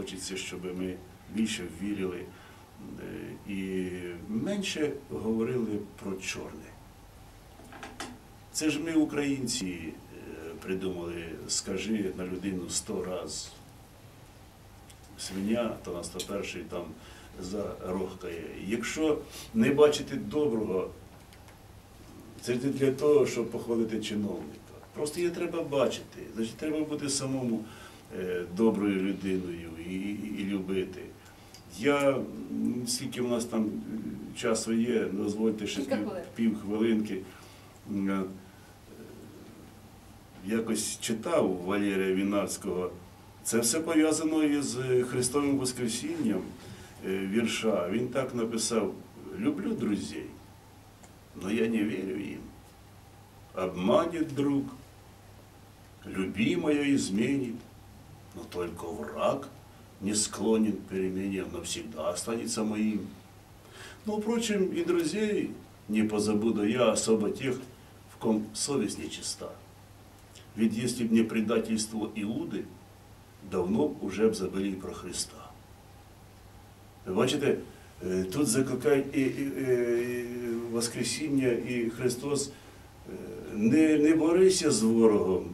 хочеться, щоб ми більше вірили е, і менше говорили про чорне. Це ж ми, українці, е, придумали, скажи на людину сто раз. Свиня, то на 101 там зарохкає. Якщо не бачити доброго, це не для того, щоб похвалити чиновника. Просто її треба бачити. Значить, треба бути самому доброю людиною і, і, любити. Я, скільки у нас там е, часу є, дозвольте ще пів, пів хвилинки. Е, Якось читав Валерія Вінарського. Це все пов'язано із е, Христовим Воскресінням е, вірша. Він так написав: Люблю друзей, но я не верю им. Обманет друг, любимое изменит, но только враг не склонен к перемене, навсегда останется моим. Ну, впрочем, и друзей не позабуду я, особо тех, в ком совесть нечиста. Ведь если б не предательство Иуды, давно уже б забили і про Христа. Бачите, е, тут закликають і, і, і Воскресіння, і Христос. е, Не, не борися з ворогом,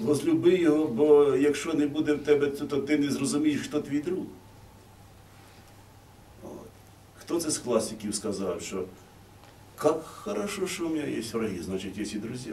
возлюби його, бо якщо не буде в тебе, то ти не зрозумієш, хто твій друг. Хто це з класиків сказав, що як хорошо, що у мене є враги, значить є і друзі.